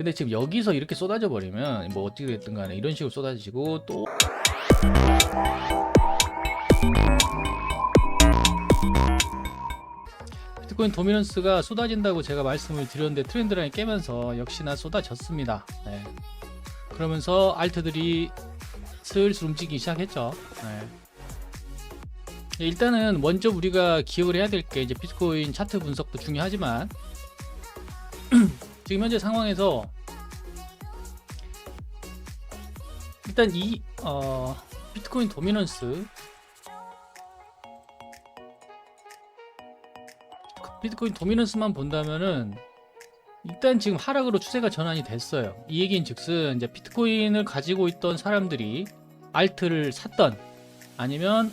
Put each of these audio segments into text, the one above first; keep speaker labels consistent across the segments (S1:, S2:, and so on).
S1: 근데 지금 여기서 이렇게 쏟아져 버리면 뭐 어떻게 됐든 간에 이런 식으로 쏟아지고 또 비트코인 도미넌스가 쏟아진다고 제가 말씀을 드렸는데 트렌드 라인 깨면서 역시나 쏟아졌습니다. 네. 그러면서 알트들이 슬슬 움직이기 시작했죠. 네. 네, 일단은 먼저 우리가 기억을 해야 될 게 이제 비트코인 차트 분석도 중요하지만 지금 현재 상황에서 일단 이 어, 비트코인 도미넌스 비트코인 도미넌스만 본다면은 일단 지금 하락으로 추세가 전환이 됐어요. 이 얘기인 즉슨 이제 비트코인을 가지고 있던 사람들이 알트를 샀던 아니면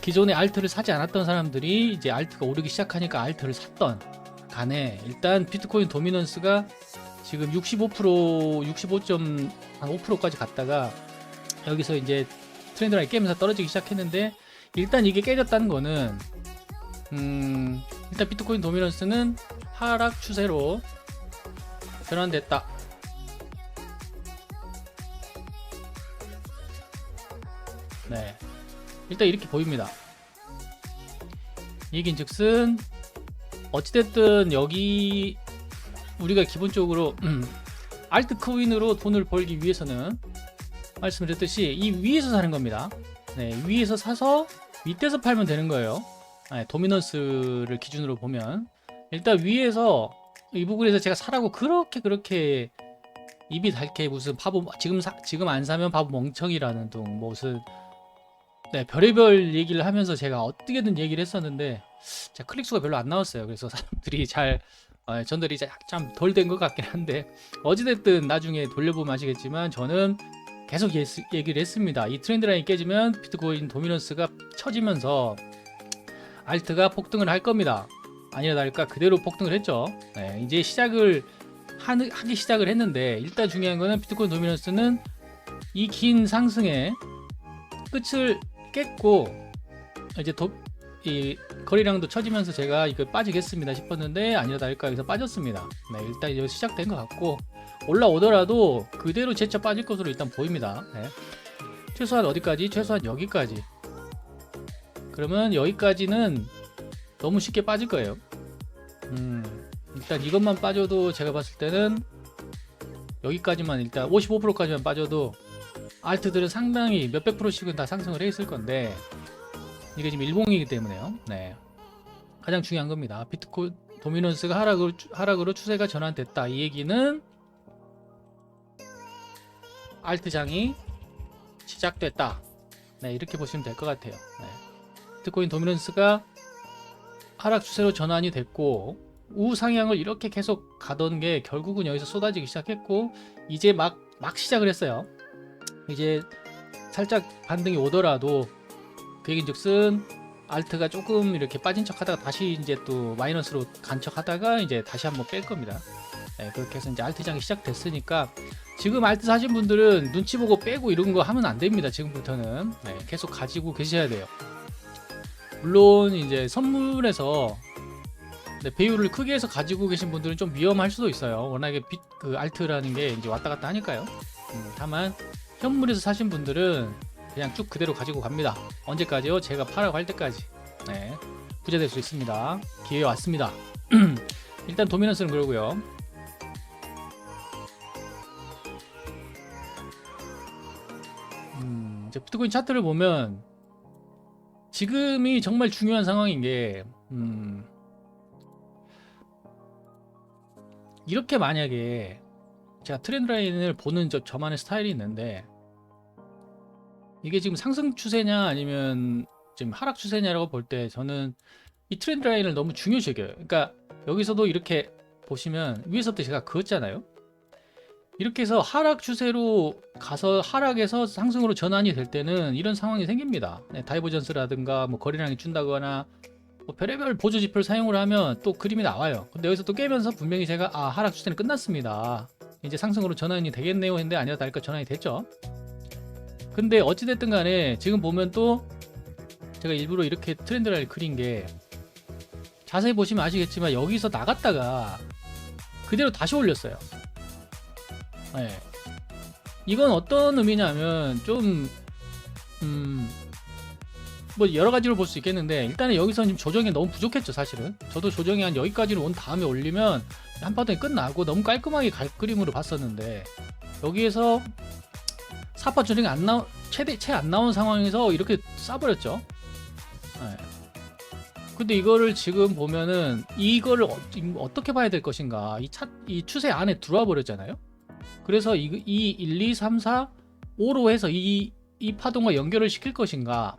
S1: 기존에 알트를 사지 않았던 사람들이 이제 알트가 오르기 시작하니까 알트를 샀던 간에 일단 비트코인 도미넌스가 지금 65% 65.5%까지 갔다가 여기서 이제 트렌드 라인 깨면서 떨어지기 시작했는데 일단 이게 깨졌다는 거는 음 일단 비트코인 도미넌스는 하락 추세로 전환됐다. 네. 일단 이렇게 보입니다. 이긴 즉슨 어찌됐든 여기 우리가 기본적으로 음, 알트코인으로 돈을 벌기 위해서는 말씀드렸듯이 이 위에서 사는 겁니다. 네, 위에서 사서 밑에서 팔면 되는 거예요. 네, 도미넌스를 기준으로 보면 일단 위에서 이 부분에서 제가 사라고 그렇게 그렇게 입이 닳게 무슨 바보 지금 사, 지금 안 사면 바보 멍청이라는 둥 무슨 네 별의별 얘기를 하면서 제가 어떻게든 얘기를 했었는데 자 클릭 수가 별로 안 나왔어요. 그래서 사람들이 잘 어, 전달이 좀덜된 것 같긴 한데 어찌됐든 나중에 돌려보면 아시겠지만 저는 계속 예, 얘기를 했습니다. 이 트렌드 라인이 깨지면 비트코인 도미넌스가 처지면서 알트가 폭등을 할 겁니다. 아니라 다를까 그대로 폭등을 했죠. 네, 이제 시작을 하는, 하기 시작을 했는데 일단 중요한 거는 비트코인 도미넌스는 이 긴 상승의 끝을 깼고 이제 도, 이 거리량도 처지면서 제가 이거 빠지겠습니다 싶었는데 아니라 다를까 여기서 빠졌습니다. 네, 일단 이제 시작된 것 같고 올라오더라도 그대로 재차 빠질 것으로 일단 보입니다. 네. 최소한 어디까지? 최소한 여기까지. 그러면 여기까지는 너무 쉽게 빠질 거예요. 음, 일단 이것만 빠져도 제가 봤을 때는 여기까지만 일단 55%까지만 빠져도 알트들은 상당히 몇백 프로씩은 다 상승을 해 있을 건데 이게 지금 일봉이기 때문에요. 네. 가장 중요한 겁니다. 비트코인 도미넌스가 하락으로, 하락으로 추세가 전환됐다. 이 얘기는 알트장이 시작됐다. 네, 이렇게 보시면 될 것 같아요. 네. 비트코인 도미넌스가 하락 추세로 전환이 됐고 우상향을 이렇게 계속 가던 게 결국은 여기서 쏟아지기 시작했고 이제 막 막 시작을 했어요. 이제 살짝 반등이 오더라도 그 얘기인즉슨 알트가 조금 이렇게 빠진 척 하다가 다시 이제 또 마이너스로 간 척 하다가 이제 다시 한번 뺄 겁니다. 네, 그렇게 해서 이제 알트장이 시작됐으니까 지금 알트 사신 분들은 눈치 보고 빼고 이런 거 하면 안 됩니다. 지금부터는 네, 계속 가지고 계셔야 돼요. 물론 이제 선물에서 네, 배율을 크게 해서 가지고 계신 분들은 좀 위험할 수도 있어요. 워낙에 빛, 그 알트라는 게 이제 왔다 갔다 하니까요. 음, 다만 현물에서 사신 분들은 그냥 쭉 그대로 가지고 갑니다. 언제까지요? 제가 할 때까지. 네, 부자 될 수 있습니다. 기회 왔습니다. 일단 도미넌스는 그러고요. 음, 이제 비트코인 차트를 보면 지금이 정말 중요한 상황인 게 음, 이렇게 만약에 제가 트렌드 라인을 보는 저, 저만의 스타일이 있는데 이게 지금 상승 추세냐 아니면 지금 하락 추세냐라고 볼 때 저는 이 트렌드 라인을 너무 중요시 여겨요. 그러니까 여기서도 이렇게 보시면 위에서부터 제가 그었잖아요. 이렇게 해서 하락 추세로 가서 하락에서 상승으로 전환이 될 때는 이런 상황이 생깁니다. 네, 다이버전스라든가 뭐 거래량이 준다거나 뭐 별의별 보조 지표를 사용을 하면 또 그림이 나와요. 근데 여기서 또 깨면서 분명히 제가 아 하락 추세는 끝났습니다. 이제 상승으로 전환이 되겠네요 했는데 아니라 다를까 전환이 됐죠. 근데 어찌됐든 간에 지금 보면 또 제가 일부러 이렇게 트렌드를 그린 게 자세히 보시면 아시겠지만 여기서 나갔다가 그대로 다시 올렸어요. 네. 이건 어떤 의미냐면 좀 음. 뭐 여러 가지로 볼 수 있겠는데 일단은 여기서 지금 조정이 너무 부족했죠 사실은 저도 조정이 한 여기까지로 온 다음에 올리면 한 파동이 끝나고 너무 깔끔하게 갈 그림으로 봤었는데 여기에서 사파 조정이 안 나오 최대 채 안 나온 상황에서 이렇게 싸버렸죠 네. 근데 이거를 지금 보면은 이거를 어, 어떻게 봐야 될 것인가 이 차 이 추세 안에 들어와 버렸잖아요 그래서 이, 이 1, 2, 3, 4, 5로 해서 이, 이 파동과 연결을 시킬 것인가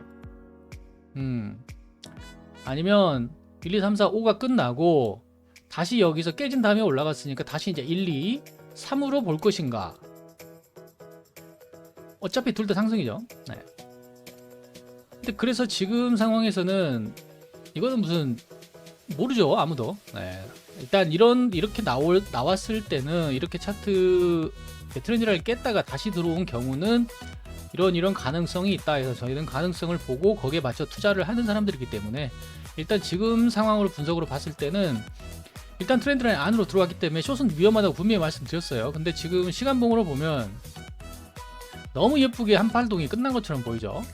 S1: 음. 아니면 1, 2, 3, 4, 5가 끝나고 다시 여기서 깨진 다음에 올라갔으니까 다시 이제 1, 2, 3으로 볼 것인가. 어차피 둘 다 상승이죠. 네. 근데 그래서 지금 상황에서는 이거는 무슨 모르죠 아무도. 네. 일단 이런 이렇게 나올 나왔을 때는 이렇게 차트 트렌드를 깼다가 다시 들어온 경우는 이런 이런 가능성이 있다 해서 저희는 가능성을 보고 거기에 맞춰 투자를 하는 사람들이기 때문에 일단 지금 상황으로 분석으로 봤을 때는 일단 트렌드 라인 안으로 들어왔기 때문에 숏은 위험하다고 분명히 말씀드렸어요. 근데 지금 시간봉으로 보면 너무 예쁘게 한 팔동이 끝난 것처럼 보이죠?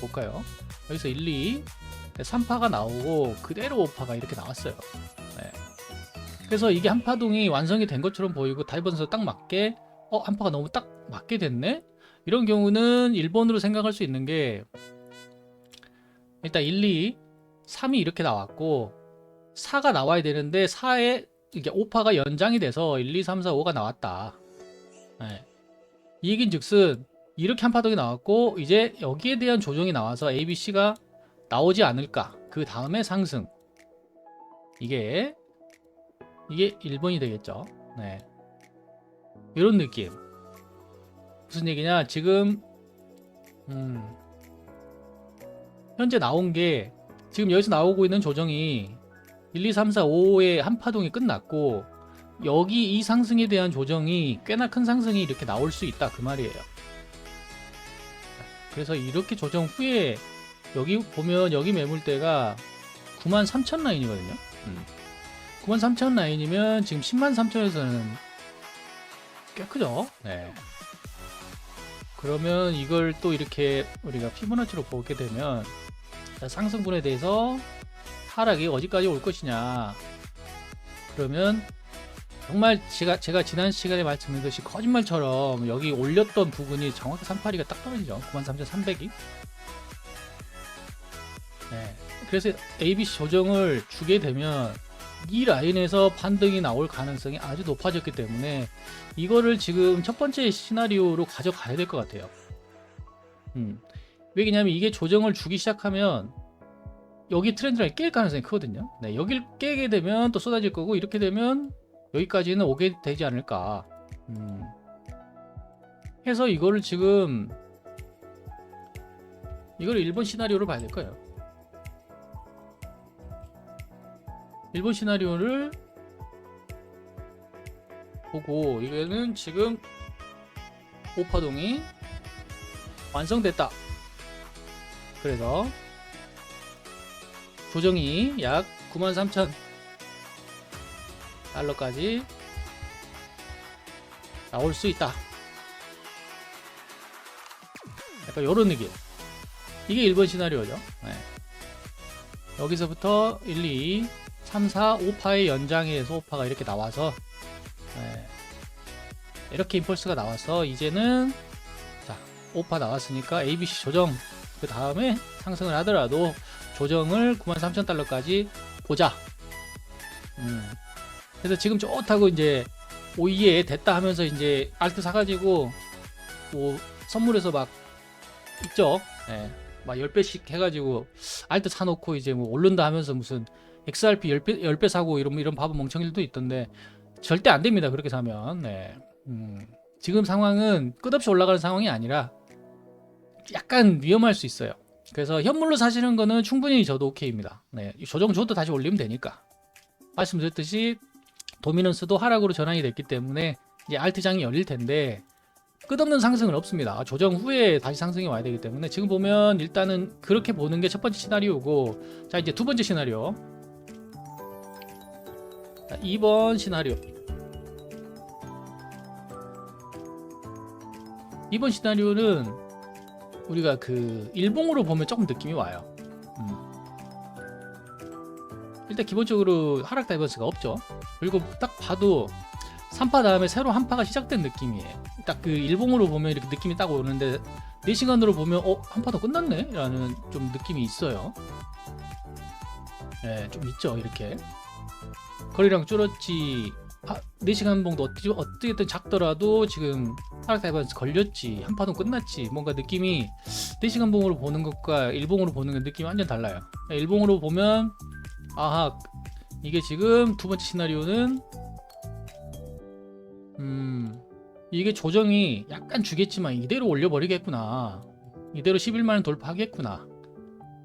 S1: 볼까요? 여기서 1, 2, 3파가 나오고 그대로 5파가 이렇게 나왔어요. 네. 그래서 이게 한 파동이 완성이 된 것처럼 보이고 다이버선에서 딱 맞게 어, 한 파가 너무 딱 맞게 됐네? 이런 경우는 1번으로 생각할 수 있는 게 일단 1, 2, 3이 이렇게 나왔고 4가 나와야 되는데 4에 이게 5파가 연장이 돼서 1, 2, 3, 4, 5가 나왔다. 네. 이 얘긴 즉슨 이렇게 한 파동이 나왔고 이제 여기에 대한 조정이 나와서 A, B, C가 나오지 않을까. 그 다음에 상승. 이게 이게 1번이 되겠죠. 네. 이런 느낌. 무슨 얘기냐? 지금 음, 현재 나온 게 지금 여기서 나오고 있는 조정이 1, 2, 3, 4, 5의 한 파동이 끝났고 여기 이 상승에 대한 조정이 꽤나 큰 상승이 이렇게 나올 수 있다 그 말이에요. 그래서 이렇게 조정 후에 여기 보면 여기 매물대가 9만 3천 라인이거든요. 음. 9만 3천 라인이면 지금 10만 3천에서는 꽤 크죠. 네. 그러면 이걸 또 이렇게 우리가 피보나치로 보게 되면 상승분에 대해서 하락이 어디까지 올 것이냐 그러면 정말 제가 제가 지난 시간에 말씀드렸듯이 거짓말처럼 여기 올렸던 부분이 정확히 382가 딱 떨어지죠 93,300이 네. 그래서 ABC 조정을 주게 되면 이 라인에서 반등이 나올 가능성이 아주 높아졌기 때문에 이거를 지금 첫 번째 시나리오로 가져가야 될 것 같아요. 음. 왜냐면 이게 조정을 주기 시작하면 여기 트렌드를 깰 가능성이 크거든요. 네, 여길 깨게 되면 또 쏟아질 거고 이렇게 되면 여기까지는 오게 되지 않을까. 음. 해서 이거를 지금 이걸 1번 시나리오로 봐야 될 거예요. 일본 시나리오를 보고 이거는 지금 오파동이 완성됐다. 그래서 조정이 약 93,000 달러까지 나올 수 있다. 약간 이런 느낌. 이게 1번 시나리오죠. 네. 여기서부터 1, 2, 3, 4, 5파의 연장에서 5파가 이렇게 나와서 네. 이렇게 임펄스가 나와서 이제는 자 5파 나왔으니까 ABC 조정 그 다음에 상승을 하더라도 조정을 93,000달러까지 보자 음. 그래서 지금 좋다고 이제 오이에 됐다 하면서 이제 알트 사가지고 뭐 선물해서 막 있죠 네. 막 10배씩 해가지고 알트 사놓고 이제 뭐 오른다 하면서 무슨 XRP 10배, 10배 사고 이런 이런 바보 멍청이들도 있던데 절대 안 됩니다. 그렇게 사면. 네. 음, 지금 상황은 끝없이 올라가는 상황이 아니라 약간 위험할 수 있어요. 그래서 현물로 사시는 거는 충분히 저도 오케이입니다. 네. 조정 줘도 다시 올리면 되니까. 말씀드렸듯이 도미넌스도 하락으로 전환이 됐기 때문에 이제 알트장이 열릴 텐데 끝없는 상승은 없습니다. 조정 후에 다시 상승이 와야 되기 때문에 지금 보면 일단은 그렇게 보는 게 첫 번째 시나리오고 자 이제 두 번째 시나리오 자, 2번 시나리오. 2번 시나리오는 우리가 그 일봉으로 보면 조금 느낌이 와요. 음. 일단 기본적으로 하락 다이버스가 없죠. 그리고 딱 봐도 3파 다음에 새로 한 파가 시작된 느낌이에요. 딱 그 일봉으로 보면 이렇게 느낌이 딱 오는데 4시간으로 보면 어? 한 파 더 끝났네? 라는 좀 느낌이 있어요. 예, 좀 있죠, 이렇게. 거리랑 줄었지. 아, 4시간 봉도 어떻게, 어떻게든 작더라도 지금 하락 다이버스 걸렸지. 한 파도 끝났지. 뭔가 느낌이 4시간 봉으로 보는 것과 일봉으로 보는 것 느낌이 완전 달라요. 일봉으로 보면 아하 이게 지금 두 번째 시나리오는 음 이게 조정이 약간 주겠지만 이대로 올려버리겠구나. 이대로 11만원 돌파하겠구나.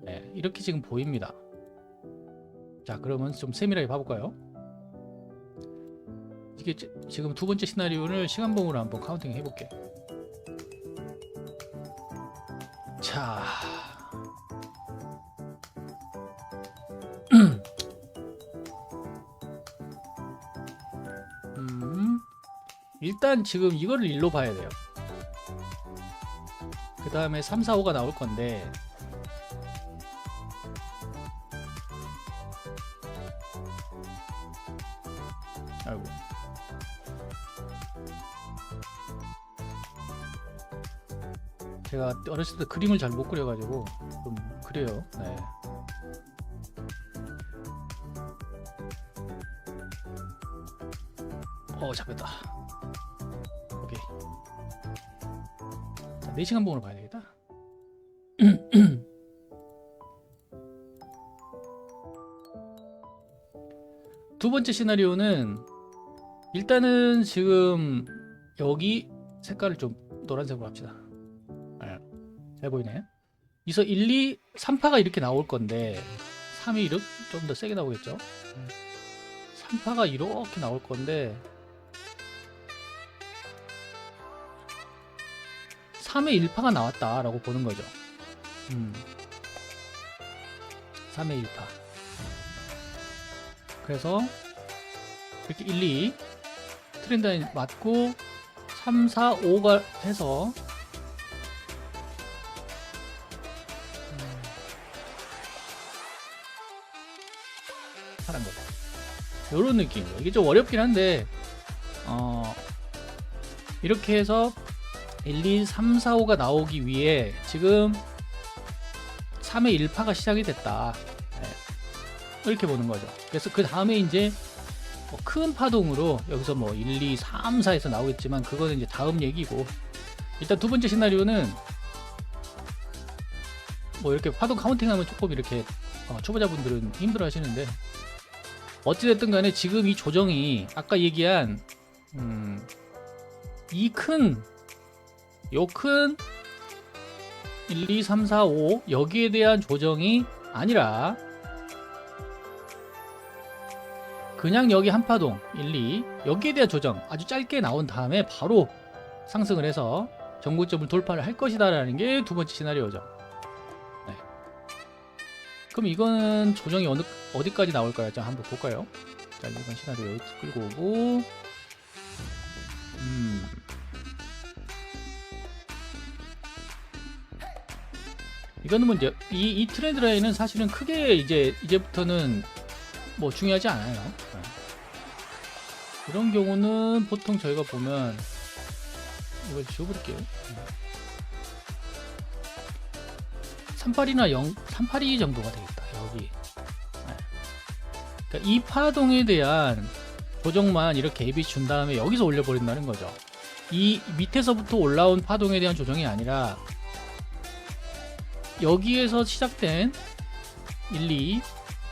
S1: 네, 이렇게 지금 보입니다. 자 그러면 좀 세밀하게 봐볼까요? 이게 지- 지금 두 번째 시나리오를 시간봉으로 한번 카운팅 해볼게 자 일단 지금 이거를 일로 봐야 돼요. 그 다음에 3, 4, 5가 나올 건데 아이고 제가 어렸을 때 그림을 잘 못 그려가지고 좀 그래요. 네. 어 잡혔다 4시간 봉으로 봐야 되겠다. 두 번째 시나리오는 일단은 지금 여기 색깔을 좀 노란색으로 합시다. 네, 잘 보이네. 이서 1, 2, 3파가 이렇게 나올 건데 3이 이렇게 좀 더 세게 나오겠죠? 3파가 이렇게 나올 건데 3의 1파가 나왔다라고 보는 거죠. 음. 3의 1파. 그래서 이렇게 1, 2 트렌드 라인 맞고 3, 4, 5가 해서 음. 파란 거다. 요런 느낌이에요. 이게 좀 어렵긴 한데 어 이렇게 해서 1, 2, 3, 4, 5가 나오기 위해 지금 3의 1파가 시작이 됐다. 네. 이렇게 보는 거죠. 그래서 그 다음에 이제 뭐큰 파동으로 여기서 뭐 1, 2, 3, 4에서 나오겠지만 그거는 이제 다음 얘기고 일단 두 번째 시나리오는 뭐 이렇게 파동 카운팅하면 조금 이렇게 어, 초보자분들은 힘들어 하시는데 어찌됐든 간에 지금 이 조정이 아까 얘기한 음, 이큰 요 큰 1, 2, 3, 4, 5 여기에 대한 조정이 아니라 그냥 여기 한파동 1, 2 여기에 대한 조정 아주 짧게 나온 다음에 바로 상승을 해서 전고점을 돌파를 할 것이다 라는 게 두 번째 시나리오죠 네. 그럼 이거는 조정이 어느, 어디까지 나올까요? 자 한번 볼까요? 자 이번 시나리오 여기 끌고 오고 음 이거는 뭐 이제 이, 이 트렌드 라인은 사실은 크게 이제 이제부터는 뭐 중요하지 않아요. 네. 이런 경우는 보통 저희가 보면 이걸 지워버릴게요. 38이나 0, 382 정도가 되겠다. 여기. 네. 그러니까 이 파동에 대한 조정만 이렇게 AB 준 다음에 여기서 올려버린다는 거죠. 이 밑에서부터 올라온 파동에 대한 조정이 아니라 여기에서 시작된 1, 2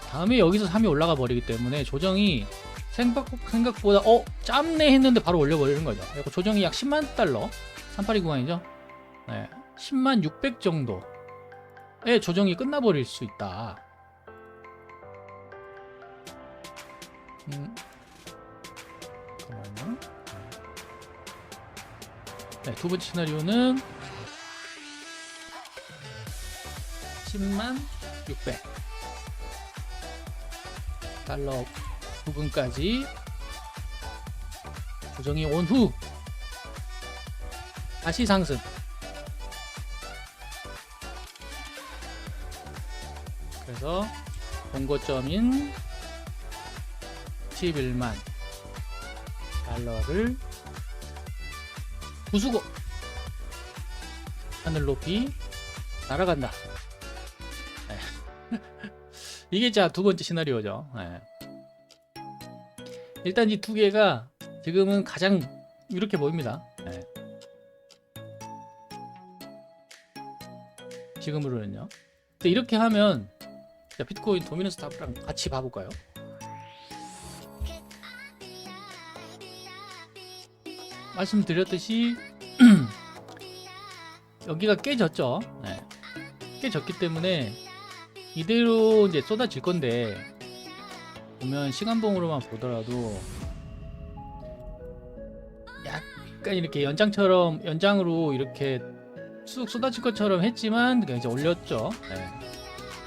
S1: 다음에 여기서 3이 올라가 버리기 때문에 조정이 생각, 생각보다 어 짧네 했는데 바로 올려버리는 거죠. 그리고 조정이 약 10만 달러? 382 구간이죠? 네, 10만 600 정도의 조정이 끝나버릴 수 있다. 음, 네, 두 번째 시나리오는 10만 600 달러 부분까지 조정이 온 후 다시 상승 그래서 본고점인 11만 달러를 부수고 하늘 높이 날아간다. 네. 이게 자 두 번째 시나리오죠. 네. 일단 이 두 개가 지금은 가장 이렇게 보입니다. 네. 지금으로는요. 근데 이렇게 하면 자, 비트코인 도미넌스 탑이랑 같이 봐볼까요? 말씀드렸듯이 여기가 깨졌죠. 네. 깨졌기 때문에 이대로 이제 쏟아질 건데 보면 시간봉으로만 보더라도 약간 이렇게 연장처럼 연장으로 이렇게 쑥 쏟아질 것처럼 했지만 그냥 이제 올렸죠. 네.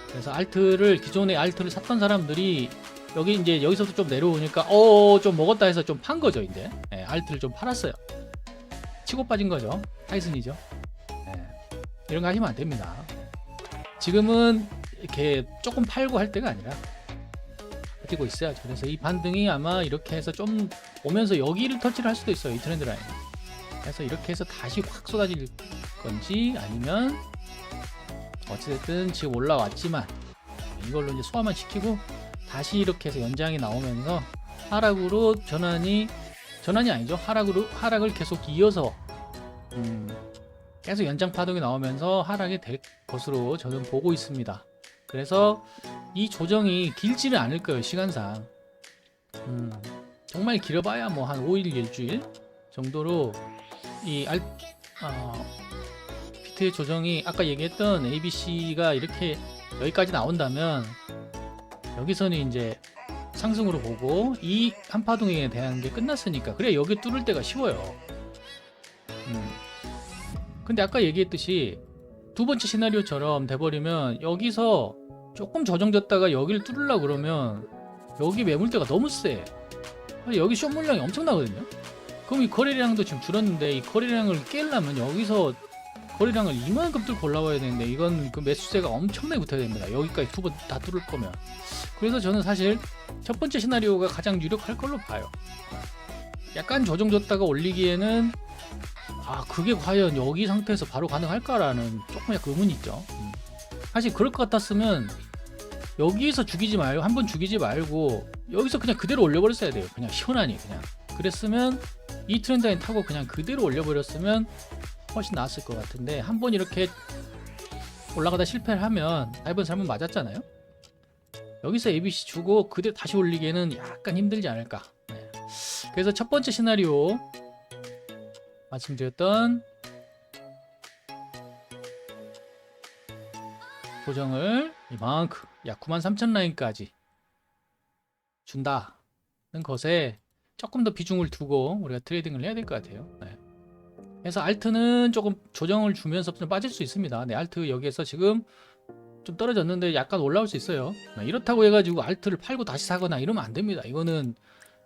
S1: 그래서 알트를 기존에 알트를 샀던 사람들이 여기 이제 여기서도 좀 내려오니까 어좀 먹었다 해서 좀 판 거죠 이제 네, 알트를 좀 팔았어요. 치고 빠진 거죠. 타이슨이죠. 네. 이런 거 하시면 안 됩니다. 지금은 이렇게 조금 팔고 할 때가 아니라 버티고 있어야죠. 그래서 이 반등이 아마 이렇게 해서 좀 오면서 여기를 터치를 할 수도 있어요. 이 트렌드 라인. 그래서 이렇게 해서 다시 확 쏟아질 건지 아니면 어찌됐든 지금 올라왔지만 이걸로 이제 소화만 시키고 다시 이렇게 해서 연장이 나오면서 하락으로 전환이 전환이 아니죠. 하락으로 하락을 계속 이어서 음, 계속 연장 파동이 나오면서 하락이 될 것으로 저는 보고 있습니다. 그래서 이 조정이 길지는 않을 거예요 시간상. 음, 정말 길어봐야 뭐 한 5일 일주일 정도로 이 알, 어, 비트의 조정이 아까 얘기했던 ABC가 이렇게 여기까지 나온다면 여기서는 이제 상승으로 보고 이 한파동에 대한 게 끝났으니까 그래 여기 뚫을 때가 쉬워요. 음. 근데 아까 얘기했듯이 두 번째 시나리오처럼 돼버리면 여기서 조금 조정졌다가 여기를 뚫으려 그러면 여기 매물대가 너무 세. 여기 숏 물량이 엄청나거든요. 그럼 이 거래량도 지금 줄었는데 이 거래량을 깨려면 여기서 거래량을 이만큼 뚫고 올라와야 되는데 이건 그 매수세가 엄청나게 붙어야 됩니다. 여기까지 두 번 다 뚫을 거면. 그래서 저는 사실 첫 번째 시나리오가 가장 유력할 걸로 봐요. 약간 조정졌다가 올리기에는 아 그게 과연 여기 상태에서 바로 가능할까라는 조금 약간 의문이 있죠. 음. 사실 그럴 것 같았으면 여기에서 죽이지 말고 한 번 죽이지 말고 여기서 그냥 그대로 올려버렸어야 돼요. 그냥 시원하니 그냥. 그랬으면 이 트렌드 라인 타고 그냥 그대로 올려버렸으면 훨씬 나았을 것 같은데 한 번 이렇게 올라가다 실패를 하면 다이번 잘못 맞았잖아요. 여기서 ABC 주고 그대로 다시 올리기에는 약간 힘들지 않을까. 네. 그래서 첫 번째 시나리오 말씀드렸던 조정을 이만큼 약 93,000 라인까지 준다는 것에 조금 더 비중을 두고 우리가 트레이딩을 해야 될 것 같아요. 네. 그래서 알트는 조금 조정을 주면서 좀 빠질 수 있습니다. 네, 알트 여기에서 지금 좀 떨어졌는데 약간 올라올 수 있어요. 네, 이렇다고 해가지고 알트를 팔고 다시 사거나 이러면 안 됩니다. 이거는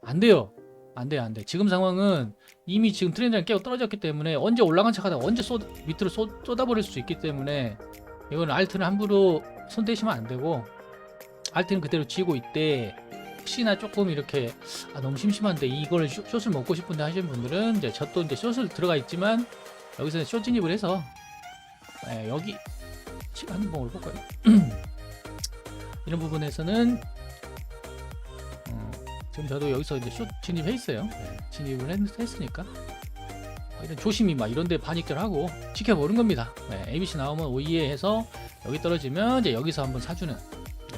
S1: 안 돼요. 안 돼요, 안 돼. 지금 상황은 이미 지금 트렌드랑 깨고 떨어졌기 때문에 언제 올라간 척 하다가 언제 쏟, 밑으로 쏟, 쏟아버릴 수 있기 때문에 이거는 알트는 함부로 손 대시면 안 되고 알트는 그대로 쥐고 있대. 혹시나 조금 이렇게 아, 너무 심심한데 이걸 쇼- 숏을 먹고 싶은데 하시는 분들은 이제 저또 이제 숏을 들어가 있지만 여기서 숏 진입을 해서 예, 여기 시간 한번 볼까요? 이런 부분에서는 어, 지금 저도 여기서 이제 숏 진입해 있어요. 예, 진입을 했, 했으니까 어, 이런 조심히 막 이런데 반익들 하고 지켜보는 겁니다. 네, ABC 나오면 오이에 해서 여기 떨어지면 이제 여기서 한번 사주는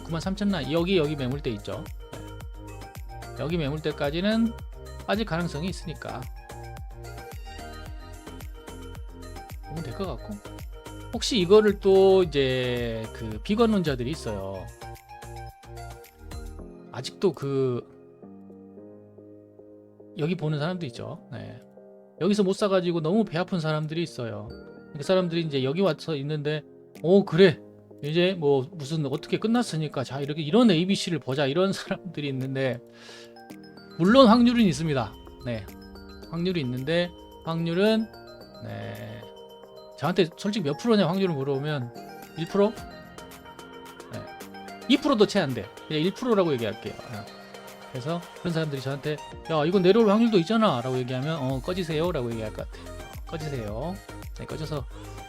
S1: 93,000란 여기 여기 매물대 있죠. 네. 여기 매물대까지는 빠질 가능성이 있으니까 보면 될 것 같고 혹시 이거를 또 이제 그 비관론자들이 있어요. 아직도 그 여기 보는 사람도 있죠. 네. 여기서 못 사가지고 너무 배 아픈 사람들이 있어요. 그 사람들이 이제 여기 와서 있는데, 오 그래 이제 뭐 무슨 어떻게 끝났으니까 자 이렇게 이런 ABC를 보자 이런 사람들이 있는데 물론 확률은 있습니다. 네, 확률이 있는데 확률은 네 저한테 솔직히 몇 프로냐 확률을 물어보면 1%? 네. 2%도 채 안 돼. 그냥 1%라고 얘기할게요. 어. 그래서 그런 사람들이 저한테 야 이건 내려올 확률도 있잖아 라고 얘기하면 어 꺼지세요 라고 얘기할 것 같아요. 어, 꺼지세요. 네, 꺼져서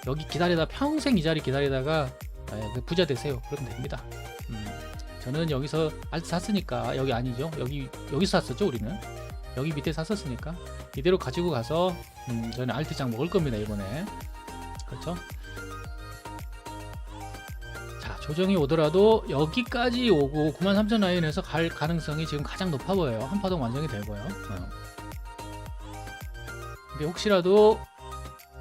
S1: 여기 기다리다 평생 이 자리 기다리다가 네, 그 부자 되세요. 그러면 됩니다. 음, 저는 여기서 알트 샀으니까 여기 아니죠. 여기 여기서 샀었죠 우리는. 여기 밑에 샀었으니까 이대로 가지고 가서 음, 저는 알트장 먹을 겁니다 이번에. 그렇죠? 자 조정이 오더라도 여기까지 오고 93,000 라인에서 갈 가능성이 지금 가장 높아 보여요. 한파동 완성이 되고요. 어. 근데 혹시라도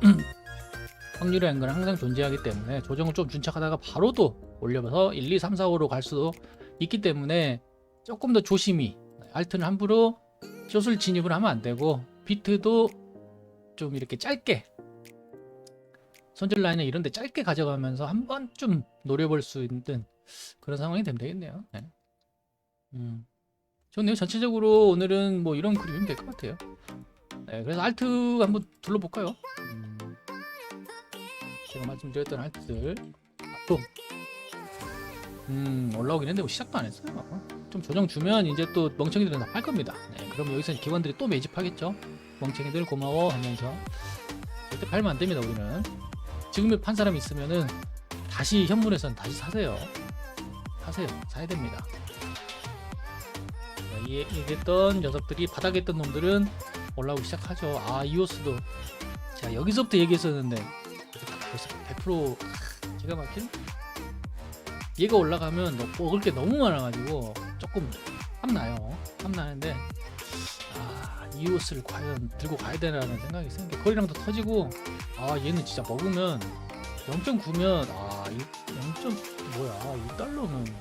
S1: 확률이라는 건 항상 존재하기 때문에 조정을 좀 준착하다가 바로 또 올려서 1, 2, 3, 4, 5로 갈 수도 있기 때문에 조금 더 조심히 알트는 함부로 숏을 진입을 하면 안 되고 비트도 좀 이렇게 짧게 손절 라인에 이런 데 짧게 가져가면서 한 번쯤 노려볼 수 있는 그런 상황이 되면 되겠네요. 네. 음. 좋네요. 전체적으로 오늘은 뭐 이런 그림이면 될것 같아요. 네, 그래서 알트 한번 둘러볼까요? 음. 제가 말씀드렸던 알트들 또 음, 올라오긴 했는데 뭐 시작도 안 했어요. 좀 조정 주면 이제 또 멍청이들은 다 팔 겁니다. 네, 그럼 여기서 기관들이 또 매집하겠죠. 멍청이들 고마워 하면서 절대 팔면 안 됩니다. 우리는 지금에 판 사람 있으면은 다시 현물에선 다시 사세요. 사세요. 사야 됩니다. 네, 이 얘기했던 녀석들이 바닥에 있던 놈들은 올라오기 시작하죠. 아 이오스도 자 여기서부터 얘기했었는데 벌써 100% 크, 기가 막힌 얘가 올라가면 너 먹을 게 너무 많아가지고 조금 탐나요 탐나는데 아 이오스를 과연 들고 가야 되나라는 생각이 드는 게 거리랑도 터지고 아 얘는 진짜 먹으면 0.9면 아 0. 뭐야 1달러는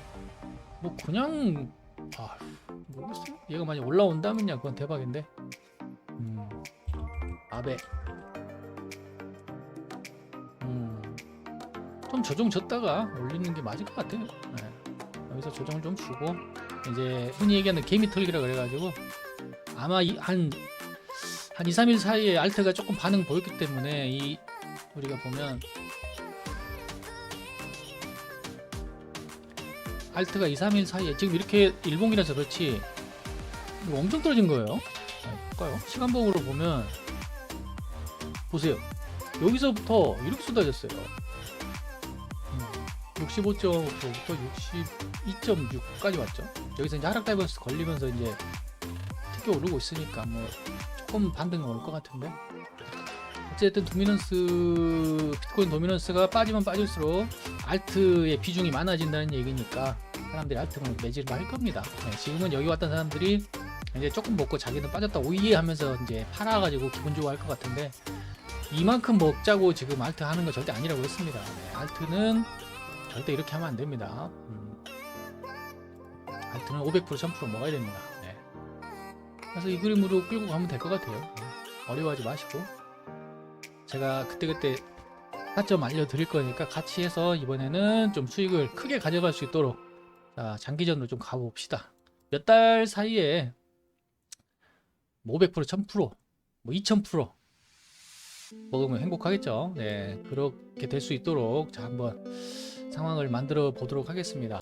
S1: 뭐 그냥 아 모르겠어요 얘가 만약 올라온다면야 그건 대박인데 음 아베 음, 좀 조정 줬다가 올리는 게 맞을 것 같아요. 네. 여기서 조정을 좀 주고 이제 흔히 얘기하는 개미 털기라 그래가지고 아마 이, 한, 한 2, 3일 사이에 알트가 조금 반응 보였기 때문에 이 우리가 보면 알트가 2, 3일 사이에 지금 이렇게 일봉이라서 그렇지 엄청 떨어진 거예요. 아, 볼까요? 시간봉으로 보면 보세요. 여기서부터 이렇게 쏟아졌어요. 65.5부터 62.6까지 왔죠. 여기서 이제 하락 다이버스 걸리면서 이제 특히 오르고 있으니까 뭐 조금 반등은 올것 같은데. 어쨌든 도미넌스 비트코인 도미넌스가 빠지면 빠질수록 알트의 비중이 많아진다는 얘기니까 사람들이 알트를 매질을 할 겁니다. 네, 지금은 여기 왔던 사람들이 이제 조금 먹고 자기는 빠졌다 오이에 하면서 이제 팔아가지고 기분 좋아할 것 같은데 이만큼 먹자고 지금 알트 하는 거 절대 아니라고 했습니다. 네, 알트는 절대 이렇게 하면 안 됩니다. 음. 알트는 500% 1000% 먹어야 됩니다. 네. 그래서 이 그림으로 끌고 가면 될 것 같아요. 네. 어려워하지 마시고 제가 그때그때 타점 알려드릴 거니까 같이 해서 이번에는 좀 수익을 크게 가져갈 수 있도록 자, 장기전으로 좀 가봅시다. 몇 달 사이에 500% 1000%뭐 2000% 먹으면 행복하겠죠. 네, 그렇게 될 수 있도록 자 한번 상황을 만들어 보도록 하겠습니다.